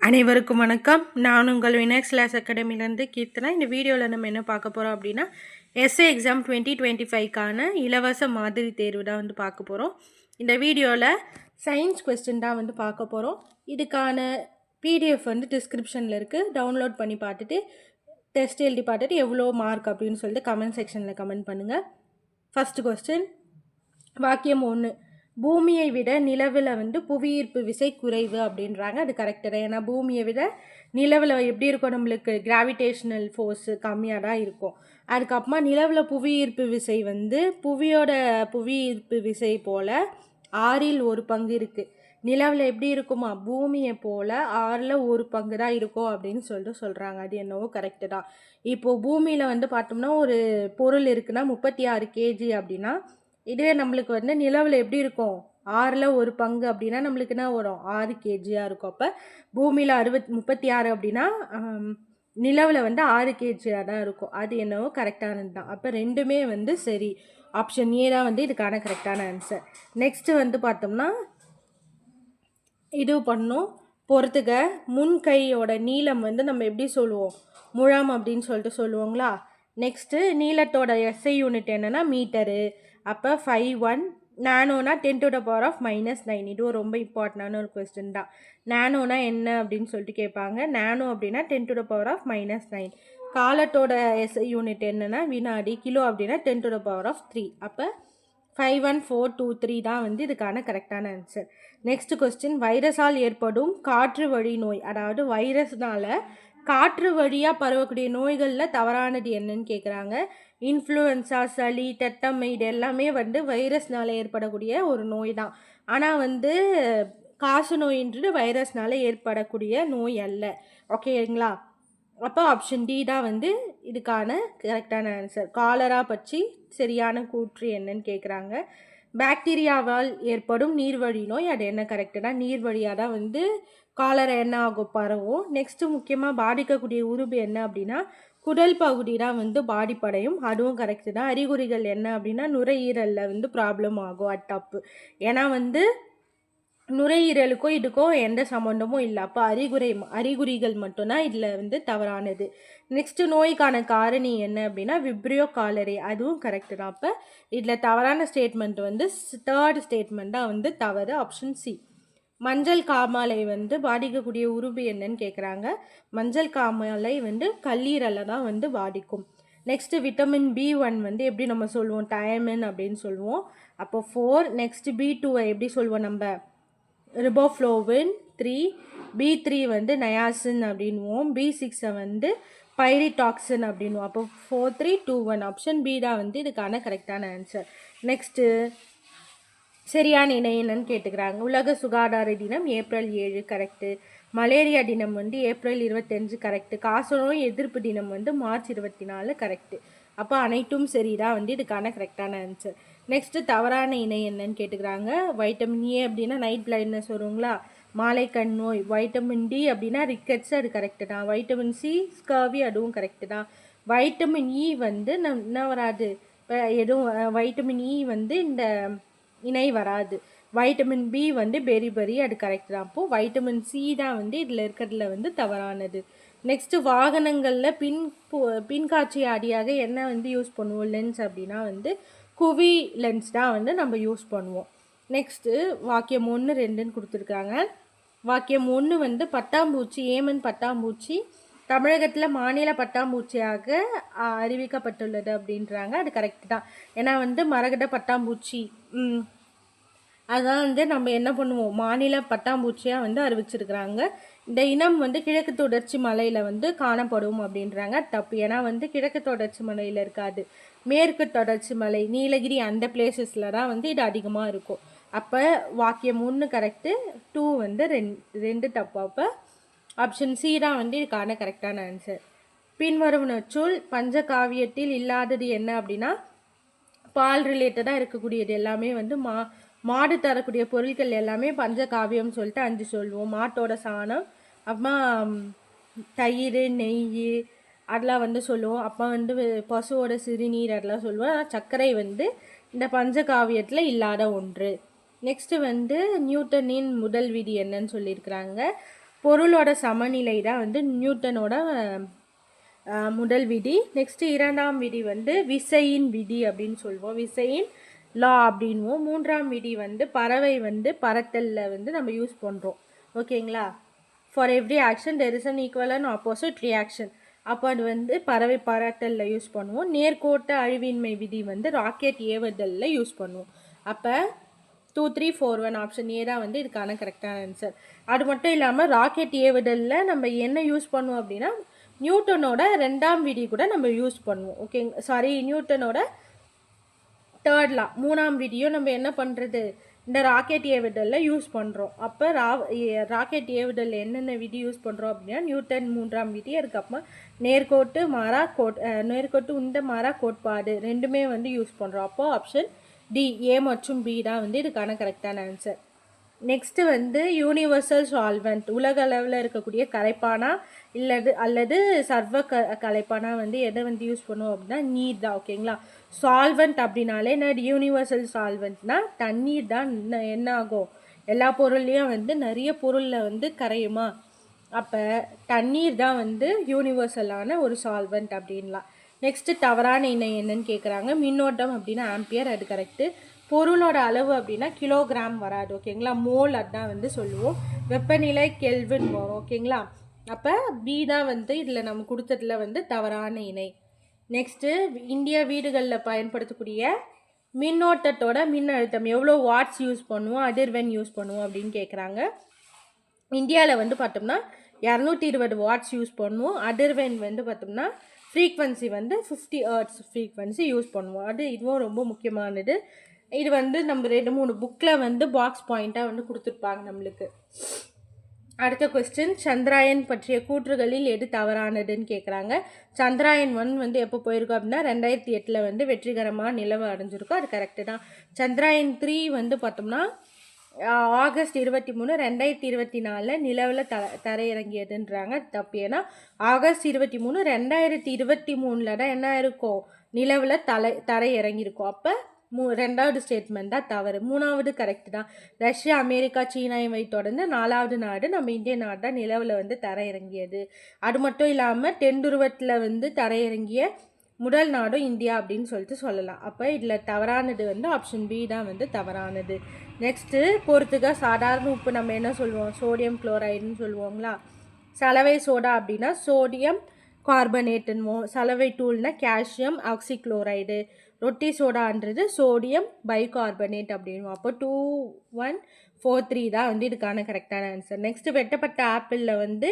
அனைவருக்கும் வணக்கம். நான் உங்கள் வினக்ஸ் கிளாஸ் அகாடமிலேருந்து கீர்த்தனா. இந்த வீடியோவில் நம்ம என்ன பார்க்க போகிறோம் அப்படின்னா எஸ்ஏ எக்ஸாம் டுவெண்ட்டி டுவெண்ட்டி ஃபைவ்க்கான இலவச மாதிரி தேர்வு தான் வந்து பார்க்க போகிறோம் இந்த வீடியோவில் சயின்ஸ் கொஸ்டின் தான் வந்து பார்க்க போகிறோம் இதுக்கான பிடிஎஃப் வந்து டிஸ்கிரிப்ஷனில் இருக்குது டவுன்லோட் பண்ணி பார்த்துட்டு டெஸ்ட் எழுதி பார்த்துட்டு எவ்வளோ மார்க் அப்படின்னு சொல்லிட்டு கமெண்ட் செக்ஷனில் கமெண்ட் பண்ணுங்கள் ஃபஸ்ட்டு கொஸ்டின் வாக்கியம் ஒன்று பூமியை விட நிலவில் வந்து புவியீர்ப்பு விசை குறைவு அப்படின்றாங்க. அது கரெக்டு தான். ஏன்னா பூமியை விட நிலவில் எப்படி இருக்கும்? நம்மளுக்கு கிராவிடேஷ்னல் ஃபோர்ஸு கம்மியாக தான் இருக்கும். அதுக்கப்புறமா நிலவில் புவியீர்ப்பு விசை வந்து புவியோட புவியீர்ப்பு விசை போல் ஆறில் ஒரு பங்கு இருக்குது நிலவில் எப்படி இருக்குமா? பூமியை போல் ஆறில் ஒரு பங்கு தான் இருக்கும் அப்படின்னு சொல்லிட்டு சொல்கிறாங்க அது என்னவோ கரெக்டு தான். இப்போது பூமியில் வந்து பார்த்தோம்னா ஒரு பொருள் இருக்குன்னா முப்பத்தி ஆறு கேஜி அப்படின்னா இதுவே நம்மளுக்கு வந்து நிலவில் எப்படி இருக்கும்? ஆறில் ஒரு பங்கு அப்படின்னா நம்மளுக்கு என்ன வரும்? ஆறு கேஜியாக இருக்கும். அப்போ பூமியில் அறுபத் முப்பத்தி ஆறு அப்படின்னா நிலவில் வந்து ஆறு கேஜியாக தான் இருக்கும். அது என்னவோ கரெக்டானது தான். அப்போ ரெண்டுமே வந்து சரி. ஆப்ஷன் ஏ தான் வந்து இதுக்கான கரெக்டான ஆன்சர் நெக்ஸ்ட்டு வந்து பார்த்தோம்னா இது பண்ணும். பொறுத்துக்க முன் கையோட நீளம் வந்து நம்ம எப்படி சொல்லுவோம்? முழாம் அப்படின்னு சொல்லிட்டு சொல்லுவோங்களா? நெக்ஸ்ட்டு நீளத்தோட எஸ்ஐ யூனிட் என்னென்னா மீட்டரு அப்போ five one நானோனா ten to the power of minus nine இதுவும் ரொம்ப இம்பார்ட்டண்டான ஒரு கொஸ்டின் தான். நானோனா என்ன அப்படின்னு சொல்லிட்டு கேட்பாங்க. நானோ அப்படின்னா ten to the power of minus nine காலத்தோட எஸ் யூனிட் என்னென்னா வினாடி கிலோ அப்படின்னா ten to the power of three அப்போ five one four two three தான் வந்து இதுக்கான கரெக்டான ஆன்சர் நெக்ஸ்ட் கொஸ்டின் வைரஸால் ஏற்படும் காற்று வழி நோய் அதாவது வைரஸ்னால் காற்று வழியாக பரவக்கூடிய நோய்களில் தவறானது என்னன்னு கேட்குறாங்க இன்ஃப்ளூயன்ஸா சளி தட்டம்மை இது எல்லாமே வந்து வைரஸ்னால் ஏற்படக்கூடிய ஒரு நோய் தான் ஆனால் வந்து காசு நோயின்றது வைரஸ்னால் ஏற்படக்கூடிய நோய் அல்ல. ஓகேங்களா? அப்போ ஆப்ஷன் டி தான் வந்து இதுக்கான கரெக்டான ஆன்சர் காலரா பற்றி சரியான கூற்று என்னன்னு கேட்குறாங்க பாக்டீரியாவால் ஏற்படும் நீர்வழி நோய் அது என்ன கரெக்டுனா நீர் நீர்வழியாக தான் வந்து காலரை என்ன ஆகும் பரவும் நெக்ஸ்ட்டு முக்கியமாக பாதிக்கக்கூடிய உருவு என்ன அப்படின்னா குடல் பகுதி தான் வந்து பாடிப்படையும் அதுவும் கரெக்டு தான். அறிகுறிகள் என்ன அப்படின்னா நுரையீரலில் வந்து ப்ராப்ளம் ஆகும் அது ஏன்னா வந்து நுரையீரலுக்கும் இதுக்கும் எந்த சம்மந்தமும் இல்லை. அப்போ அறிகுறை அறிகுறிகள் மட்டும்தான் இதில் வந்து தவறானது. நெக்ஸ்ட்டு நோய்க்கான காரணி என்ன அப்படின்னா விப்ரியோ காலரி அதுவும் கரெக்டு தான். அப்போ இதில் தவறான ஸ்டேட்மெண்ட் வந்து தேர்ட் ஸ்டேட்மெண்ட் தான் வந்து தவறு ஆப்ஷன் சி மஞ்சள் காமாலை வந்து பாதிக்கக்கூடிய உருவு என்னன்னு கேட்குறாங்க மஞ்சள் காமாலை வந்து கல்லீரலை தான் வந்து பாதிக்கும் நெக்ஸ்ட்டு விட்டமின் பி ஒன் வந்து எப்படி நம்ம சொல்லுவோம் டயமின் அப்படின்னு சொல்லுவோம் அப்போ ஃபோர் நெக்ஸ்ட்டு பி டூவை எப்படி சொல்லுவோம் நம்ம? ரிபோஃப்ளோவின் த்ரீ பி த்ரீ வந்து நயாசின் அப்படின்வோம் பி சிக்ஸை வந்து பைரிடாக்சின் அப்படின்வோம் அப்போ four three two one option B தான் வந்து இதுக்கான கரெக்டான ஆன்சர் நெக்ஸ்ட்டு சரியான இணை என்னன்னு கேட்டுக்கிறாங்க. உலக சுகாதார தினம் ஏப்ரல் ஏழு கரெக்டு மலேரியா தினம் வந்து ஏப்ரல் இருபத்தஞ்சு கரெக்டு காசநோய் எதிர்ப்பு தினம் வந்து மார்ச் இருபத்தி நாலு கரெக்டு அப்போ அனைத்தும் சரி தான் வந்து இதுக்கான கரெக்டான ஆன்சர் நெக்ஸ்ட்டு தவறான இணை என்னன்னு கேட்டுக்கிறாங்க. வைட்டமின் ஏ அப்படின்னா நைட் பிளைண்ட்னஸ் வருங்களா? மாலை கண் நோய். வைட்டமின் டி அப்படின்னா ரிக்கெட்ஸ் அது கரெக்டு தான். வைட்டமின் சி ஸ்கர்வி அதுவும் கரெக்டு தான். வைட்டமின் இ e வந்து நம் என்ன வராது? எதுவும் வைட்டமின் இ e வந்து இந்த இணை வராது. வைட்டமின் பி வந்து பெரி பெரி அது கரெக்ட் தான். அப்போது வைட்டமின் சி தான் வந்து இதில் இருக்கிறதுல வந்து தவறானது. நெக்ஸ்ட்டு வாகனங்களில் பின் பின்காட்சி அடியாக என்ன வந்து யூஸ் பண்ணுவோம்? லென்ஸ் அப்படின்னா வந்து குவி லென்ஸ் தான் வந்து நம்ம யூஸ் பண்ணுவோம். நெக்ஸ்ட்டு வாக்கியம் ஒன்று ரெண்டுன்னு கொடுத்துருக்காங்க. வாக்கியம் ஒன்று வந்து பட்டாம்பூச்சி ஏமன் பட்டாம்பூச்சி தமிழகத்தில் மாநில பட்டாம்பூச்சியாக அறிவிக்கப்பட்டுள்ளது அப்படின்றாங்க. அது கரெக்ட் தான். ஏன்னா வந்து மரகட பட்டாம்பூச்சி அதான் வந்து நம்ம என்ன பண்ணுவோம்? மாநில பட்டாம்பூச்சியாக வந்து அறிவிச்சிருக்கிறாங்க. இந்த இனம் வந்து கிழக்கு தொடர்ச்சி மலையில் வந்து காணப்படும் அப்படின்றாங்க. தப்பு. ஏன்னா வந்து கிழக்கு தொடர்ச்சி மலையில் இருக்காது. மேற்கு தொடர்ச்சி மலை நீலகிரி அந்த பிளேசஸில் தான் வந்து இது அதிகமாக இருக்கும். அப்போ வாக்கியம் ஒன்று கரெக்டு டூ வந்து ரெண்டு ரெண்டு தப்பு. அப்போ ஆப்ஷன் சி தான் வந்து இதுக்கான கரெக்டான ஆன்சர் பின்வரும் நச்சொல் பஞ்சகாவியத்தில் இல்லாதது என்ன அப்படின்னா பால் ரிலேட்டடாக இருக்கக்கூடியது எல்லாமே வந்து மா மாடு தரக்கூடிய பொருட்கள் எல்லாமே பஞ்சகாவியம் சொல்லிட்டு அஞ்சு சொல்லுவோம். மாட்டோட சாணம் அப்புறமா தயிர் நெய் அதெல்லாம் வந்து சொல்லுவோம். அப்போ வந்து பசுவோட சிறுநீர் அதெல்லாம் சொல்லுவோம். ஆனால் சர்க்கரை வந்து இந்த பஞ்சகாவியத்தில் இல்லாத ஒன்று. நெக்ஸ்ட்டு வந்து நியூட்டனின் முதல் விதி என்னன்னு சொல்லியிருக்கிறாங்க. பொருளோட சமநிலை தான் வந்து நியூட்டனோட முதல் விதி. நெக்ஸ்ட் இரண்டாம் விதி வந்து விசையின் விதி அப்படின்னு சொல்லுவோம் விசையின் லா அப்படின்வோம். மூன்றாம் விதி வந்து பறவை வந்து பறத்தலில் வந்து நம்ம யூஸ் பண்ணுறோம் ஓகேங்களா? For every action there is an equal and opposite reaction அப்போ அது வந்து பறவை பறத்தலில் யூஸ் பண்ணுவோம். நேர்கோட்ட அழிவின்மை விதி வந்து ராக்கெட் ஏவுதலில் யூஸ் பண்ணுவோம். அப்போ two three four one option A தான் வந்து இதுக்கான கரெக்டான ஆன்சர் அது மட்டும் இல்லாமல் ராக்கெட் ஏவுதலில் நம்ம என்ன யூஸ் பண்ணுவோம் அப்படின்னா நியூட்டனோட ரெண்டாம் விதி கூட நம்ம யூஸ் பண்ணுவோம். ஓகேங்க சாரி நியூட்டனோட தேர்ட்லாம் மூணாம் விதியும் நம்ம என்ன பண்ணுறது இந்த ராக்கெட் ஏவுதலில் யூஸ் பண்ணுறோம் அப்போ ரா ராக்கெட் ஏவுதலில் என்னென்ன விதி யூஸ் பண்ணுறோம் அப்படின்னா நியூட்டன் மூன்றாம் விதி அதுக்கப்புறமா நேர்கோட்டு மாறா கோட் நேர்கோட்டு உண்ட மாறா கோட்பாடு ரெண்டுமே வந்து யூஸ் பண்ணுறோம் அப்போ ஆப்ஷன் டி ஏ மற்றும் பி தான் வந்து இதுக்கான கரெக்டான ஆன்சர் நெக்ஸ்ட்டு வந்து யூனிவர்சல் சால்வெண்ட் உலக அளவில் இருக்கக்கூடிய கரைப்பானா இல்லது அல்லது சர்வ க கலைப்பானா வந்து எதை வந்து யூஸ் பண்ணுவோம் அப்படின்னா நீர் தான் ஓகேங்களா சால்வெண்ட் அப்படின்னாலே என்ன யூனிவர்சல் சால்வெண்ட்னா தண்ணீர் தான். என்ன என்ன ஆகும்? எல்லா பொருள்லேயும் வந்து நிறைய பொருளில் வந்து கரையுமா? அப்போ தண்ணீர் தான் வந்து யூனிவர்சலான ஒரு சால்வெண்ட் அப்படின்லாம். நெக்ஸ்ட்டு தவறான இணை என்னன்னு கேட்குறாங்க மின்னோட்டம் அப்படின்னா ஆம்பியர் அது கரெக்டு பொருளோட அளவு அப்படின்னா கிலோகிராம் வராது ஓகேங்களா? மோல் அதான் வந்து சொல்லுவோம். வெப்பநிலை கெல்வின் வரும் ஓகேங்களா? அப்போ பி தான் வந்து இதில் நம்ம கொடுத்ததுல வந்து தவறான இணை. நெக்ஸ்ட்டு இந்திய வீடுகளில் பயன்படுத்தக்கூடிய மின்னோட்டத்தோட மின்னழுத்தம் எவ்வளோ வாட்ஸ் யூஸ் பண்ணுவோம் அதிர்வெண் யூஸ் பண்ணுவோம் அப்படின்னு கேட்குறாங்க இந்தியாவில் வந்து பார்த்தோம்னா இரநூத்தி இருபது வாட்ஸ் யூஸ் பண்ணுவோம் அதிர்வெண் வந்து பார்த்தோம்னா ஃப்ரீக்வன்சி வந்து ஃபிஃப்டி ஹர்ட்ஸ் ஃப்ரீக்வன்சி யூஸ் பண்ணுவோம். அது இதுவும் ரொம்ப முக்கியமானது. இது வந்து நம்ம ரெண்டு மூணு புக்கில் வந்து பாக்ஸ் பாயிண்ட்டாக வந்து கொடுத்துருப்பாங்க நம்மளுக்கு. அடுத்த கொஸ்டின் சந்திராயன் பற்றிய கூற்றுகளில் எது தவறானதுன்னு கேட்குறாங்க சந்திராயன் ஒன் வந்து எப்போ போயிருக்கோம் அப்படின்னா ரெண்டாயிரத்தி எட்டில் வந்து வெற்றிகரமாக நிலவு அடைஞ்சிருக்கும். அது கரெக்டு தான். சந்திராயன் த்ரீ வந்து பார்த்தோம்னா ஆகஸ்ட் இருபத்தி மூணு ரெண்டாயிரத்தி இருபத்தி நாலில் நிலவில் த தரையிறங்கியதுன்றாங்க. தப்பு ஏன்னா ஆகஸ்ட் இருபத்தி மூணு ரெண்டாயிரத்தி இருபத்தி மூணில் தான் என்ன இருக்கும் நிலவில் தலை தரையிறங்கியிருக்கும். அப்போ மூ ரெண்டாவது ஸ்டேட்மெண்ட் தான் தவறு. மூணாவது கரெக்ட் தான். ரஷ்யா அமெரிக்கா சீனா இவை தொடர்ந்து நாலாவது நாடு நம்ம இந்திய நாடு தான் நிலவில் வந்து தரையிறங்கியது. அது மட்டும் இல்லாமல் தென்துருவத்தில் வந்து தரையிறங்கிய முதல் நாடும் இந்தியா அப்படின்னு சொல்லிட்டு சொல்லலாம். அப்போ இதில் தவறானது வந்து ஆப்ஷன் பி தான் வந்து தவறானது. நெக்ஸ்ட்டு பொறுத்துக்க சாதாரண உப்பு நம்ம என்ன சொல்லுவோம்? சோடியம் குளோரைடுன்னு சொல்லுவோங்களா சலவை சோடா அப்படின்னா சோடியம் கார்பனேட்டுன்னுவோம் சலவை டூல்னால் கால்சியம் ஆக்சிக்ளோரைடு ரொட்டி சோடான்றது சோடியம் பைகார்பனேட் அப்படின்வோம் அப்போ டூ ஒன் ஃபோர் த்ரீ தான் வந்து இதுக்கான கரெக்டான ஆன்சர் நெக்ஸ்ட்டு வெட்டப்பட்ட ஆப்பிளில் வந்து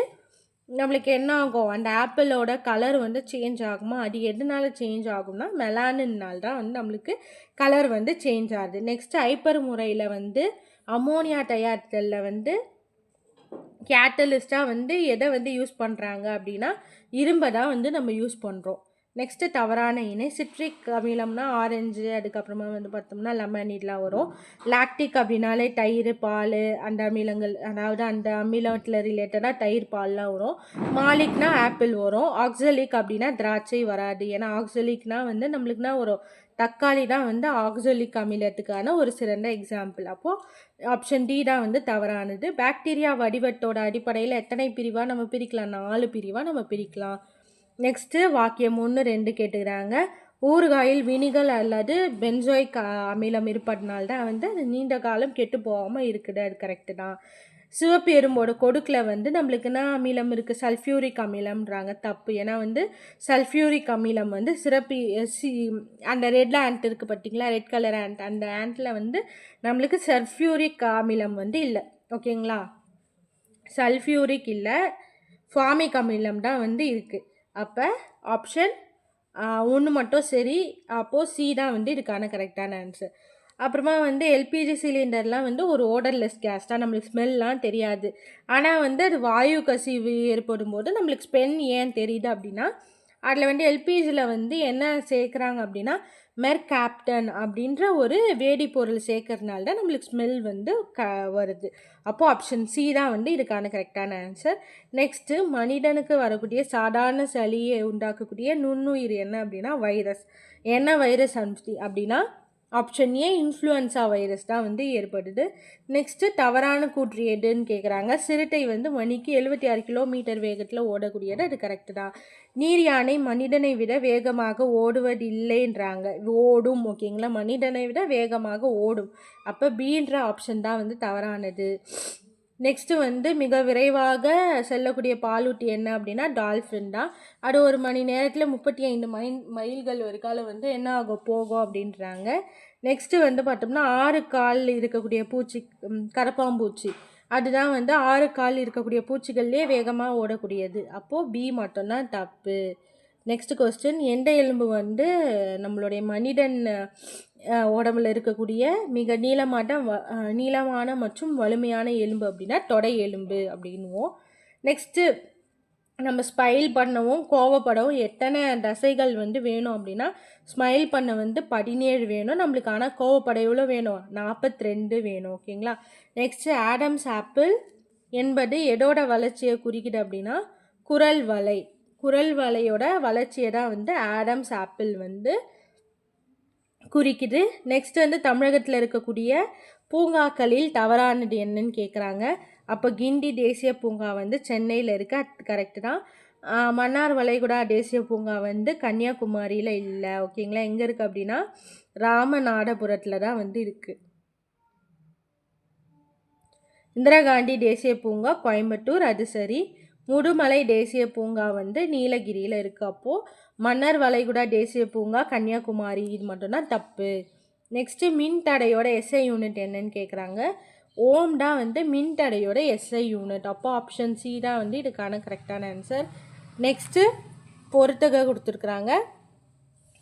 நம்மளுக்கு என்ன ஆகும்? அந்த ஆப்பிளோட கலர் வந்து சேஞ்ச் ஆகுமா? அது எதனால் சேஞ்ச் ஆகும்னா மெலானினால் தான் வந்து நம்மளுக்கு கலர் வந்து சேஞ்ச் ஆகுது. நெக்ஸ்ட்டு ஐப்பர் முறையில் வந்து அமோனியா தயாரித்தலில் வந்து கேட்டலிஸ்ட்டாக வந்து எதை வந்து யூஸ் பண்ணுறாங்க அப்படின்னா இரும்பை தான் வந்து நம்ம யூஸ் பண்ணுறோம் நெக்ஸ்ட்டு தவறான இணை சிட்ரிக் அமிலம்னா ஆரஞ்சு அதுக்கப்புறமா வந்து பார்த்தோம்னா லெமன் இதெல்லாம் வரும். லாக்டிக் அப்படின்னாலே தயிர் பால் அந்த அமிலங்கள் அதாவது அந்த அமிலத்தில் ரிலேட்டடாக தயிர் பால்லாம் வரும். மாலிக்னா ஆப்பிள் வரும். ஆக்சலிக் அப்படின்னா திராட்சை வராது. ஏன்னா ஆக்சலிக்னா வந்து நம்மளுக்குனா ஒரு தக்காளி தான் வந்து ஆக்சோலிக் அமிலத்துக்கான ஒரு சிறந்த எக்ஸாம்பிள் அப்போது ஆப்ஷன் டி தான் வந்து தவறானது. பாக்டீரியா வடிவத்தோட அடிப்படையில் எத்தனை பிரிவாக நம்ம பிரிக்கலாம்? நாலு பிரிவாக நம்ம பிரிக்கலாம். நெக்ஸ்ட்டு வாக்கியம் ஒன்று ரெண்டு கேட்டுக்கிறாங்க. ஊறுகாயில் வினிகல் அல்லது பென்சோயிக் அமிலம் இருப்பதனால்தான் வந்து அது நீண்ட காலம் கெட்டு போகாமல் இருக்குது அது கரெக்டு தான். சிவப்பு எறும்போட கொடுக்கில் வந்து நம்மளுக்கு என்ன அமிலம் இருக்குது சல்ஃபியூரிக் அமிலம்ன்றாங்க தப்பு. ஏன்னா வந்து சல்ஃபியூரிக் அமிலம் வந்து சிறப்பி சி அந்த ரெட் ஆண்ட் இருக்குது பார்த்தீங்களா ரெட் கலர் ஆண்ட் அந்த ஆண்ட்டில் வந்து நம்மளுக்கு சல்ஃபியூரிக் அமிலம் வந்து இல்லை. ஓகேங்களா? சல்ஃபியூரிக் இல்லை ஃபார்மிக் அமிலம் தான் வந்து இருக்குது அப்போ ஆப்ஷன் ஒன்று மட்டும் சரி. அப்போது சி தான் வந்து இதுக்கான கரெக்டான ஆன்சர் அப்புறமா வந்து எல்பிஜி சிலிண்டர்லாம் வந்து ஒரு ஓடர்லெஸ் கேஸ் தான். நம்மளுக்கு ஸ்மெல்லாம் தெரியாது. ஆனால் வந்து அது வாயு கசிவு ஏற்படும் போது நம்மளுக்கு ஸ்பென் ஏன் தெரியுது அப்படின்னா அதில் வந்து எல்பிஜியில் வந்து என்ன சேர்க்குறாங்க அப்படின்னா மெர்காப்டன் அப்படின்ற ஒரு வேடிப்பொருள் சேர்க்கறதுனால தான் நம்மளுக்கு ஸ்மெல் வந்து க வருது. அப்போது ஆப்ஷன் சி தான் வந்து இதுக்கான கரெக்டான ஆன்சர் நெக்ஸ்ட்டு மனிதனுக்கு வரக்கூடிய சாதாரண சளியை உண்டாக்கக்கூடிய நுண்ணுயிர் என்ன அப்படின்னா வைரஸ் என்ன வைரஸ் அனுப்பி அப்படின்னா ஆப்ஷன் ஏ இன்ஃப்ளூயன்சா வைரஸ் தான் வந்து ஏற்படுது. நெக்ஸ்ட்டு தவறான கூற்று எதுன்னு கேட்குறாங்க சிறுத்தை வந்து மணிக்கு எழுபத்தி ஆறு கிலோமீட்டர் வேகத்தில் ஓடக்கூடியது. அது கரெக்டு தான். நீர் யானை மனிதனை விட வேகமாக ஓடுவதில்லைன்றாங்க. ஓடும் ஓகேங்களா? மனிதனை விட வேகமாக ஓடும். அப்போ பீன்ற ஆப்ஷன் தான் வந்து தவறானது. நெக்ஸ்ட்டு வந்து மிக விரைவாக செல்லக்கூடிய பாலூட்டி என்ன அப்படின்னா டால்ஃபின் தான். அது ஒரு மணி நேரத்தில் முப்பத்தி ஐந்து மை மைல்கள் ஒரு காலம் வந்து என்ன ஆகும் போகும் அப்படின்றாங்க. நெக்ஸ்ட்டு வந்து பார்த்தோம்னா ஆறு கால் இருக்கக்கூடிய பூச்சி கரப்பாம்பூச்சி அதுதான் வந்து ஆறு கால் இருக்கக்கூடிய பூச்சிகள்லேயே வேகமாக ஓடக்கூடியது. அப்போது பி மட்டும்தான் தப்பு. நெக்ஸ்ட் கொஸ்டின் எந்த எலும்பு வந்து நம்மளுடைய மனிதன் உடம்புல இருக்கக்கூடிய மிக நீளமான வ- நீளமான மற்றும் வலிமையான எலும்பு அப்படின்னா தொடை எலும்பு அப்படின்னுவோம். நெக்ஸ்ட்டு நம்ம ஸ்மைல் பண்ணவும் கோவப்படவும் எத்தனை தசைகள் வந்து வேணும் அப்படின்னா ஸ்மைல் பண்ண வந்து பதினேழு வேணும். நம்மளுக்கு ஆனால் கோவப்பட எவ்வளோ வேணும்? நாற்பத்தி ரெண்டு வேணும் ஓகேங்களா? நெக்ஸ்ட்டு ஆடம்ஸ் ஆப்பிள் என்பது எதோட வளர்ச்சியை குறிக்கிட்டு அப்படின்னா குரல் வலை. குரல் வலையோட வளர்ச்சியை தான் வந்து ஆடம்ஸ் ஆப்பிள் வந்து குறிக்குது. நெக்ஸ்ட் வந்து தமிழகத்தில் இருக்கக்கூடிய பூங்காக்களில் தவறானது என்னன்னு கேட்குறாங்க அப்போ கிண்டி தேசிய பூங்கா வந்து சென்னையில் இருக்க. அது கரெக்டு தான். மன்னார் வளைகுடா தேசிய பூங்கா வந்து கன்னியாகுமரியில் இல்லை. ஓகேங்களா எங்கே இருக்குது அப்படின்னா ராமநாதபுரத்தில் தான் வந்து இருக்குது இந்திரா காந்தி தேசிய பூங்கா கோயம்புத்தூர் அது சரி முதுமலை தேசிய பூங்கா வந்து நீலகிரியில் இருக்குது அப்போது மன்னர் வளைகுடா தேசிய பூங்கா கன்னியாகுமரி. இது மட்டும்தான் தப்பு. நெக்ஸ்ட்டு மின் தடையோட எஸ்ஐ யூனிட் என்னன்னு கேட்குறாங்க ஓம் வந்து மின் தடையோட எஸ்ஐ யூனிட் அப்போ ஆப்ஷன் சி தான் வந்து இதுக்கான கரெக்டான ஆன்சர் நெக்ஸ்ட்டு பொறுத்துக கொடுத்துருக்குறாங்க.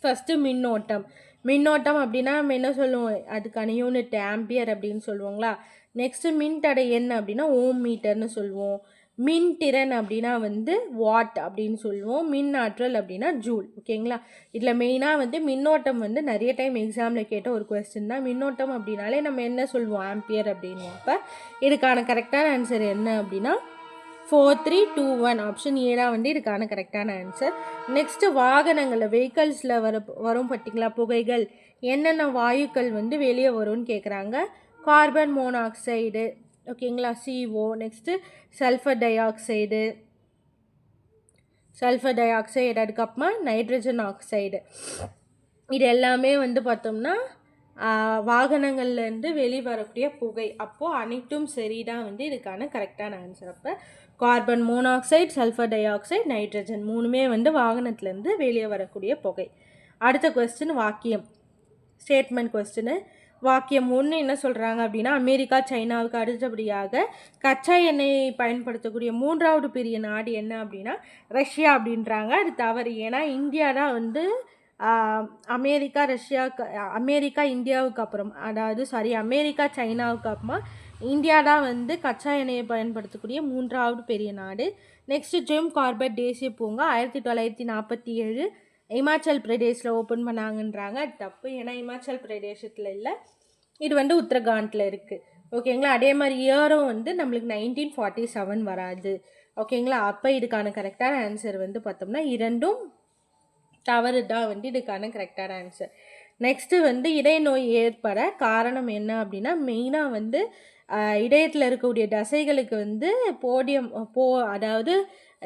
ஃபஸ்ட்டு மின்னோட்டம். மின்னோட்டம் அப்படின்னா நம்ம என்ன சொல்லுவோம்? அதுக்கான யூனிட் ஆம்பியர் அப்படின்னு சொல்லுவோங்களா? நெக்ஸ்ட்டு மின் தடை என்ன அப்படின்னா ஓம் மீட்டர்னு சொல்லுவோம். மின் திறன் அப்படின்னா வந்து வாட் அப்படின்னு சொல்லுவோம். மின் ஆற்றல் அப்படின்னா ஜூல். ஓகேங்களா இதில் மெயினாக வந்து மின்னோட்டம் வந்து நிறைய டைம் எக்ஸாமில் கேட்ட ஒரு கொஸ்டின் தான். மின்னோட்டம் அப்படின்னாலே நம்ம என்ன சொல்லுவோம்? ஆம்பியர் அப்படின்னு. அப்போ இதுக்கான கரெக்டான ஆன்சர் என்ன அப்படின்னா four three two one option ஏழா வந்து இதுக்கான கரெக்டான ஆன்சர் நெக்ஸ்ட்டு வாகனங்களில் வெஹிக்கல்ஸில் வர வரும் பார்த்தீங்களா புகைகள். என்னென்ன வாயுக்கள் வந்து வெளியே வரும்னு கேட்குறாங்க கார்பன் மோனாக்சைடு ஓகேங்களா CO next sulphur dioxide sulphur dioxide அதுக்கப்புறமா நைட்ரஜன் ஆக்சைடு இது எல்லாமே வந்து பார்த்தோம்னா வாகனங்கள்லேருந்து வெளிவரக்கூடிய புகை. அப்போது அனைத்தும் சரிதான் வந்து இதுக்கான கரெக்டான ஆன்சர் அப்போ carbon monoxide sulphur dioxide nitrogen மூணுமே வந்து வாகனத்துலேருந்து வெளியே வரக்கூடிய புகை. அடுத்த கொஸ்டின் வாக்கியம். ஸ்டேட்மெண்ட் கொஸ்டின் வாக்கியம் ஒன்று என்ன சொல்கிறாங்க அப்படின்னா அமெரிக்கா சைனாவுக்கு அடுத்தபடியாக கச்சா எண்ணெயை பயன்படுத்தக்கூடிய மூன்றாவது பெரிய நாடு என்ன அப்படின்னா ரஷ்யா அப்படின்றாங்க. அது தவறு. ஏன்னா இந்தியா தான் வந்து அமெரிக்கா ரஷ்யாவுக்கு அமெரிக்கா இந்தியாவுக்கு அப்புறம் அதாவது சாரி அமெரிக்கா சைனாவுக்கு அப்புறமா இந்தியா தான் வந்து கச்சா எண்ணெயை பயன்படுத்தக்கூடிய மூன்றாவது பெரிய நாடு. நெக்ஸ்ட் ஜிம் கார்பெட் தேசிய பூங்கா ஆயிரத்தி தொள்ளாயிரத்தி நாற்பத்தி ஏழு இமாச்சல் பிரதேஷில் ஓப்பன் பண்ணாங்கன்றாங்க. அது தப்பு. ஏன்னா இமாச்சல் பிரதேசத்தில் இல்லை. இது வந்து உத்தரகாண்டில் இருக்குது ஓகேங்களா அதே மாதிரி இயரும் வந்து நம்மளுக்கு நைன்டீன் ஃபார்ட்டி செவன் வராது ஓகேங்களா அப்போ இதுக்கான கரெக்டான ஆன்சர் வந்து பார்த்தோம்னா இரண்டும் தவறு தான் வந்து இதுக்கான கரெக்டான ஆன்சர் நெக்ஸ்ட்டு வந்து இதய நோய் ஏற்பட காரணம் என்ன அப்படின்னா மெயினாக வந்து இதயத்தில் இருக்கக்கூடிய தசைகளுக்கு வந்து போடியம் போ அதாவது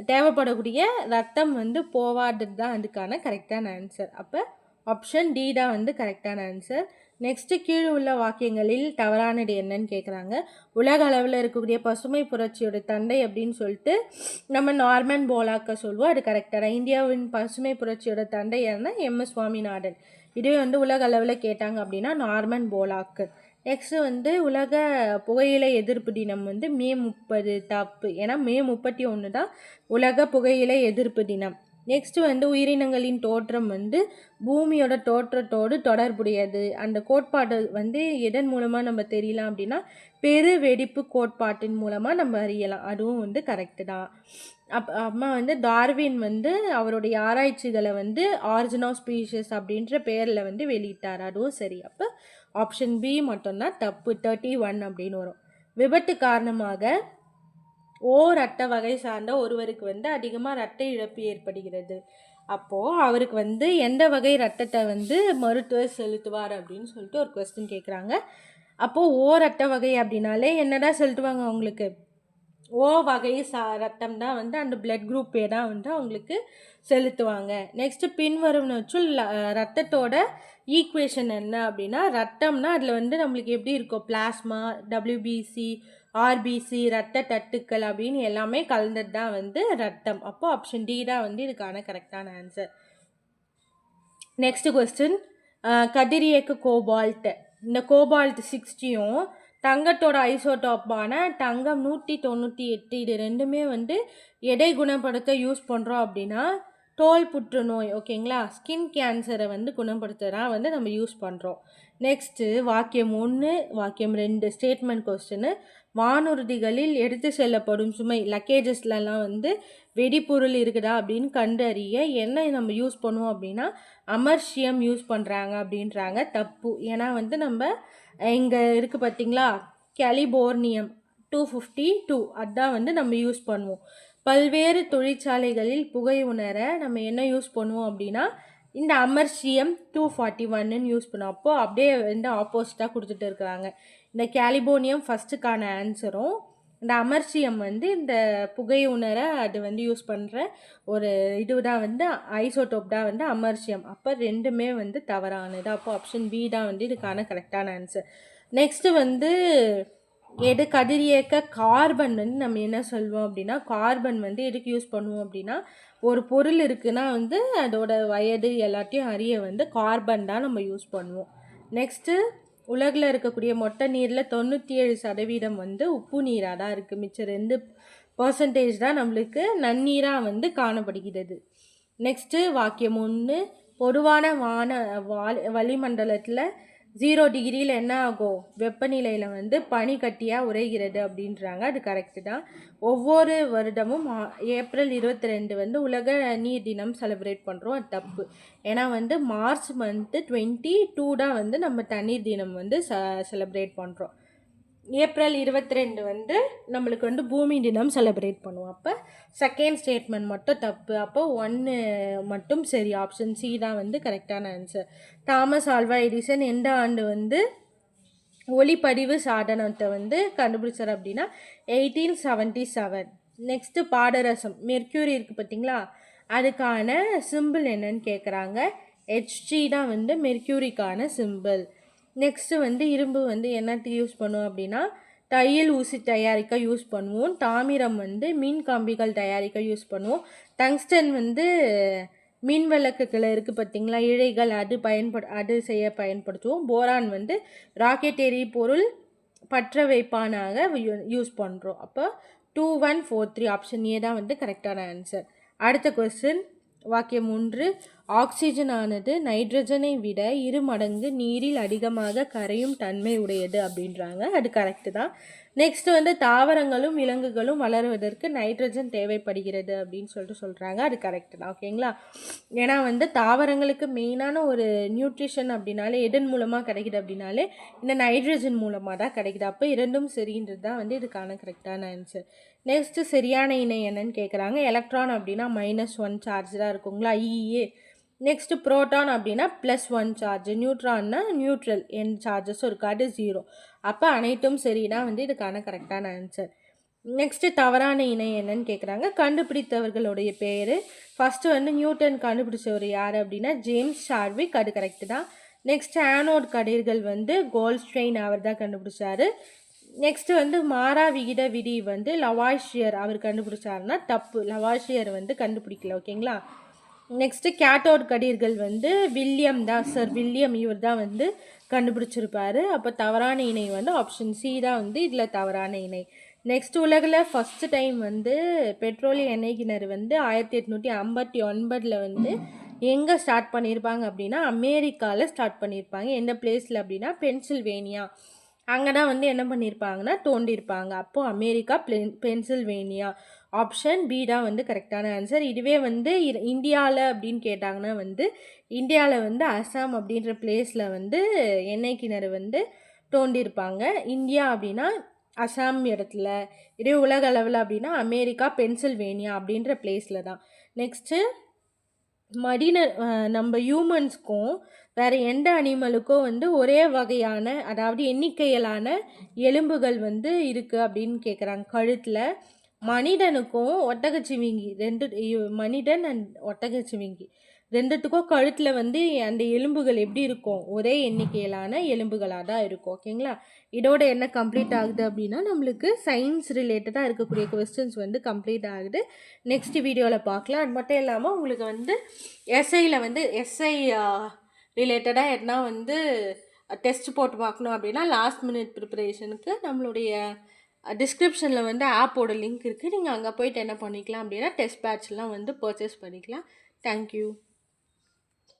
தேவைப்படக்கூடிய ரத்தம் வந்து போவாதது தான் அதுக்கான கரெக்டான ஆன்சர் அப்போ ஆப்ஷன் டி தான் வந்து கரெக்டான ஆன்சர் நெக்ஸ்ட்டு கீழே உள்ள வாக்கியங்களில் தவறானது என்னன்னு கேட்குறாங்க உலக அளவில் இருக்கக்கூடிய பசுமை புரட்சியோட தந்தை அப்படின்னு சொல்லிட்டு நம்ம நார்மன் போலாக்க சொல்லுவோம். அது கரெக்டாக இந்தியாவின் பசுமை புரட்சியோட தந்தை யாருன்னா எம் எஸ் சுவாமிநாதன். இதுவே வந்து உலக அளவில் கேட்டாங்க அப்படின்னா நார்மன் போலாக்கு. நெக்ஸ்ட்டு வந்து உலக புகையிலை எதிர்ப்பு தினம் வந்து மே முப்பது தப்பு. ஏன்னா மே முப்பத்தி ஒன்று தான் உலக புகையிலை எதிர்ப்பு தினம். நெக்ஸ்ட்டு வந்து உயிரினங்களின் தோற்றம் வந்து பூமியோட தோற்றத்தோடு தொடர்புடையது. அந்த கோட்பாடு வந்து எதன் மூலமாக நம்ம தெரியலாம் அப்படின்னா பெரு வெடிப்பு கோட்பாட்டின் மூலமாக நம்ம அறியலாம். அதுவும் வந்து கரெக்டு தான். அப் அம்மா வந்து டார்வின் வந்து அவருடைய ஆராய்ச்சிகளை வந்து ஆரிஜின் ஆஃப் ஸ்பீஷஸ் அப்படின்ற பேரில் வந்து வெளியிட்டார். அதுவும் சரி. அப்போ ஆப்ஷன் பி மட்டும்தான் தப்பு. தேர்ட்டி ஒன் அப்படின்னு வரும். விபத்து காரணமாக ஓர் அட்டை வகை சார்ந்த ஒருவருக்கு வந்து அதிகமாக ரத்த இழப்பு ஏற்படுகிறது. அப்போது அவருக்கு வந்து எந்த வகை ரத்தத்தை வந்து மருத்துவர் செலுத்துவார் அப்படின்னு சொல்லிட்டு ஒரு கொஸ்டின் கேட்குறாங்க அப்போது ஓ ரத்த வகை அப்படின்னாலே என்னடா செலுத்துவாங்க அவங்களுக்கு? ஓ வகை சா ரத்தம் தான் வந்து அந்த பிளட் குரூப்பே தான் வந்து அவங்களுக்கு செலுத்துவாங்க. நெக்ஸ்ட்டு பின்வரும் வச்சு ரத்தத்தோட ஈக்குவேஷன் என்ன அப்படின்னா ரத்தம்னா அதில் வந்து நம்மளுக்கு எப்படி இருக்கும்? பிளாஸ்மா டபிள்யூபிசி ஆர்பிசி ரத்த தட்டுக்கள் அப்படின்னு எல்லாமே கலந்தது தான் வந்து ரத்தம். அப்போது ஆப்ஷன் டி தான் வந்து இதுக்கான கரெக்டான ஆன்சர் நெக்ஸ்ட் கொஸ்டின் கதிரியக்க கோபால்ட். இந்த கோபால்ட் சிக்ஸ்டியும் தங்கத்தோட ஐசோடாப்பான தங்கம் நூற்றி தொண்ணூற்றி எட்டு இது ரெண்டுமே வந்து எடை குணப்படுத்த யூஸ் பண்ணுறோம் அப்படின்னா தோல் புற்றுநோய் ஓகேங்களா ஸ்கின் கேன்சரை வந்து குணப்படுத்துகிறா வந்து நம்ம யூஸ் பண்ணுறோம் நெக்ஸ்ட்டு வாக்கியம் ஒன்று வாக்கியம் ரெண்டு ஸ்டேட்மெண்ட் கொஸ்டின்னு வானூர்திகளில் எடுத்து செல்லப்படும் சுமை லக்கேஜஸ்லலாம் வந்து வெடிப்பொருள் இருக்குதா அப்படின்னு கண்டறிய என்ன நம்ம யூஸ் பண்ணுவோம் அப்படின்னா அமர்ஷியம் யூஸ் பண்ணுறாங்க அப்படின்றாங்க. தப்பு. ஏன்னா வந்து நம்ம இங்கே இருக்குது பார்த்தீங்களா கலிபோர்னியம் டூ ஃபிஃப்டி டூ அதான் வந்து நம்ம யூஸ் பண்ணுவோம். பல்வேறு தொழிற்சாலைகளில் புகை உணர நம்ம என்ன யூஸ் பண்ணுவோம் அப்படின்னா இந்த அமர்ஷியம் டூ ஃபார்ட்டி ஒன்னுன்னு யூஸ் பண்ணோம். அப்போது அப்படியே வந்து ஆப்போசிட்டாக கொடுத்துட்டு இருக்கிறாங்க இந்த கேலிபோனியம் ஃபஸ்ட்டுக்கான ஆன்சரும் இந்த அமர்ஷியம் வந்து இந்த புகை உணர அது வந்து யூஸ் பண்ணுற ஒரு இது தான் வந்து ஐசோடோப் தான் வந்து அமர்ஷியம். அப்போ ரெண்டுமே வந்து தவறானது. அப்போ ஆப்ஷன் பி தான் வந்து இதுக்கான கரெக்டான ஆன்சர் நெக்ஸ்ட்டு வந்து எது கதிரியக்க கார்பன் வந்து நம்ம என்ன சொல்வோம் அப்படின்னா கார்பன் வந்து எதுக்கு யூஸ் பண்ணுவோம் அப்படின்னா ஒரு பொருள் இருக்குன்னா வந்து அதோட வயது எல்லாத்தையும் அறிய வந்து கார்பன் தான் நம்ம யூஸ் பண்ணுவோம். நெக்ஸ்ட்டு உலகில் இருக்கக்கூடிய மொட்டை நீரில் தொண்ணூற்றி ஏழு சதவீதம் வந்து உப்பு நீராக தான் இருக்குது மிச்சம் ரெண்டு பர்சன்டேஜ் தான் நம்மளுக்கு நன்னீராக வந்து காணப்படுகிறது. நெக்ஸ்ட்டு வாக்கியம் ஒன்று பொதுவான வான வால் வளிமண்டலத்தில் ஜீரோ டிகிரியில் என்ன ஆகும்? வெப்பநிலையில் வந்து பனி கட்டியாக உரைகிறது அப்படின்றாங்க. அது கரெக்டு தான். ஒவ்வொரு வருடமும் ஏப்ரல் இருபத்தி ரெண்டு வந்து உலக நீர் தினம் செலிப்ரேட் பண்ணுறோம் அது தப்பு. ஏன்னா வந்து மார்ச் மந்த்து டுவெண்ட்டி டூ தான் வந்து நம்ம தண்ணீர் தினம் வந்து ச செலிப்ரேட் பண்ணுறோம் ஏப்ரல் இருபத்தி ரெண்டு வந்து நம்மளுக்கு வந்து பூமி தினம் செலிப்ரேட் பண்ணுவோம். அப்போ செகண்ட் ஸ்டேட்மெண்ட் மட்டும் தப்பு. அப்போ ஒன்று மட்டும் சரி. ஆப்ஷன் சி தான் வந்து கரெக்டான ஆன்சர் தாமஸ் ஆல்வா எடிசன் எந்த ஆண்டு வந்து ஒளிப்பதிவு சாதனத்தை வந்து கண்டுபிடிச்சார் அப்படின்னா எயிட்டீன் செவன்ட்டி செவன் நெக்ஸ்ட்டு பாடரசம். மெர்க்யூரி இருக்குது பார்த்தீங்களா? அதுக்கான சிம்பிள் என்னன்னு கேட்குறாங்க ஹெச்ஜி தான் வந்து மெர்க்யூரிக்கான சிம்பிள் நெக்ஸ்ட்டு வந்து இரும்பு வந்து என்னத்துக்கு யூஸ் பண்ணுவோம் அப்படின்னா தையல் ஊசி தயாரிக்க யூஸ் பண்ணுவோம். தாமிரம் வந்து மீன் காம்பிகள் தயாரிக்க யூஸ் பண்ணுவோம். டங்ஸ்டன் வந்து மின் விளக்குகள் இருக்குது பார்த்தீங்களா இழைகள் அது பயன்படு அது செய்ய பயன்படுத்துவோம். போரான் வந்து ராக்கெட் எரி பொருள் பற்ற வைப்பானாக யூஸ் பண்ணுறோம் அப்போ two one four three option A தான் வந்து கரெக்டான ஆன்சர் அடுத்த கொஸ்டின் வாக்கியம் ஒன்று ஆக்சிஜன் ஆனது நைட்ரஜனை விட இரு மடங்கு நீரில் அதிகமாக கரையும் தன்மை உடையது அப்படின்றாங்க. அது கரெக்டு தான். நெக்ஸ்ட் வந்து தாவரங்களும் விலங்குகளும் வளருவதற்கு நைட்ரஜன் தேவைப்படுகிறது அப்படின்னு சொல்லிட்டு சொல்கிறாங்க அது கரெக்டு தான். ஓகேங்களா ஏன்னா வந்து தாவரங்களுக்கு மெயினான ஒரு நியூட்ரிஷன் அப்படின்னாலே எதன் மூலமாக கிடைக்குது அப்படின்னாலே இந்த நைட்ரஜன் மூலமாக தான் கிடைக்குது. அப்போ இரண்டும் சரின்றது தான் வந்து இதுக்கான கரெக்டான ஆன்சர் நெக்ஸ்ட்டு சரியான இணை என்னன்னு கேட்குறாங்க எலக்ட்ரான் அப்படின்னா மைனஸ் ஒன் சார்ஜ் தான் இருக்குங்களா? இஏ நெக்ஸ்ட்டு ப்ரோட்டான் அப்படின்னா ப்ளஸ் ஒன் சார்ஜ் நியூட்ரான்னா நியூட்ரல் என் சார்ஜஸும் இருக்காது ஜீரோ அப்போ அனைத்தும் சரினா வந்து இதுக்கான கரெக்டான ஆன்சர் நெக்ஸ்ட்டு தவறான இணை என்னன்னு கேட்குறாங்க கண்டுபிடித்தவர்களுடைய பேர். ஃபஸ்ட்டு வந்து நியூட்டன் கண்டுபிடிச்சவர் யார் அப்படின்னா ஜேம்ஸ் ஷார்விக் அது கரெக்டு தான். நெக்ஸ்ட் ஆனோட் கதிர்கள் வந்து கோல்ஸ்ட்ரெயின் அவர் தான் கண்டுபிடிச்சாரு. நெக்ஸ்ட்டு வந்து மாறா விகித விதி வந்து லவாஷியர் அவர் கண்டுபிடிச்சாருன்னா தப்பு. லவாஷியர் வந்து கண்டுபிடிக்கல ஓகேங்களா? நெக்ஸ்ட்டு கேட்டோட் கடிர்கள் வந்து வில்லியம் தான் சார் வில்லியம் இவர் தான் வந்து கண்டுபிடிச்சிருப்பாரு. அப்போ தவறான இணை வந்து ஆப்ஷன் சி தான் வந்து இதில் தவறான இணை. நெக்ஸ்ட் உலகில் ஃபஸ்ட்டு டைம் வந்து பெட்ரோலிய எண்ணெய் கிணறு வந்து ஆயிரத்தி எட்நூற்றி ஐம்பத்தி ஒன்பதில் வந்து எங்கே ஸ்டார்ட் பண்ணியிருப்பாங்க அப்படின்னா அமெரிக்காவில் ஸ்டார்ட் பண்ணியிருப்பாங்க எந்த பிளேஸில் அப்படின்னா பென்சில்வேனியா அங்கே தான் வந்து என்ன பண்ணியிருப்பாங்கன்னா தோண்டியிருப்பாங்க அப்போது America Penn Pennsylvania. Option B தான் வந்து கரெக்டான ஆன்சர் இதுவே வந்து இந்தியாவில் அப்படின்னு கேட்டாங்கன்னா வந்து இந்தியாவில் வந்து அசாம் அப்படின்ற பிளேஸில் வந்து எண்ணெய் கிணறு வந்து தோண்டியிருப்பாங்க இந்தியா அப்படின்னா அசாம் இடத்துல. இதே உலக அளவில் அப்படின்னா அமெரிக்கா பென்சில்வேனியா அப்படின்ற பிளேஸில் தான். நெக்ஸ்ட்டு மடின நம்ம ஹியூமன்ஸ்க்கும் வேறு எந்த அனிமலுக்கும் வந்து ஒரே வகையான அதாவது எண்ணிக்கையிலான எலும்புகள் வந்து இருக்குது அப்படின்னு கேட்குறாங்க கழுத்தில் மனிதனுக்கும் ஒட்டகச்சிவிங்கி ரெண்டு மனிதன் அண்ட் ஒட்டகச்சிவிங்கி. ரெண்டுத்துக்கும் கழுத்தில் வந்து அந்த எலும்புகள் எப்படி இருக்கும்? ஒரே எண்ணிக்கையிலான எலும்புகளாக தான் இருக்கும். ஓகேங்களா இதோட என்ன கம்ப்ளீட் ஆகுது அப்படின்னா நம்மளுக்கு சயின்ஸ் ரிலேட்டடாக இருக்கக்கூடிய கொஸ்டின்ஸ் வந்து கம்ப்ளீட் ஆகுது. நெக்ஸ்ட் வீடியோவில் பார்க்கலாம். அது மட்டும் இல்லாமல் உங்களுக்கு வந்து எஸ்ஐயில் வந்து எஸ்ஐ ரிலேட்டடாக எதுனா வந்து டெஸ்ட் போட்டு பார்க்கணும் அப்படின்னா லாஸ்ட் மினிட் ப்ரிப்பரேஷனுக்கு நம்மளுடைய டிஸ்கிரிப்ஷனில் வந்து ஆப்போட லிங்க் இருக்குது நீங்கள் அங்கே போயிட்டு என்ன பண்ணிக்கலாம் அப்படின்னா டெஸ்ட் பேட்ச்லாம் வந்து பர்ச்சேஸ் பண்ணிக்கலாம். தேங்க்யூ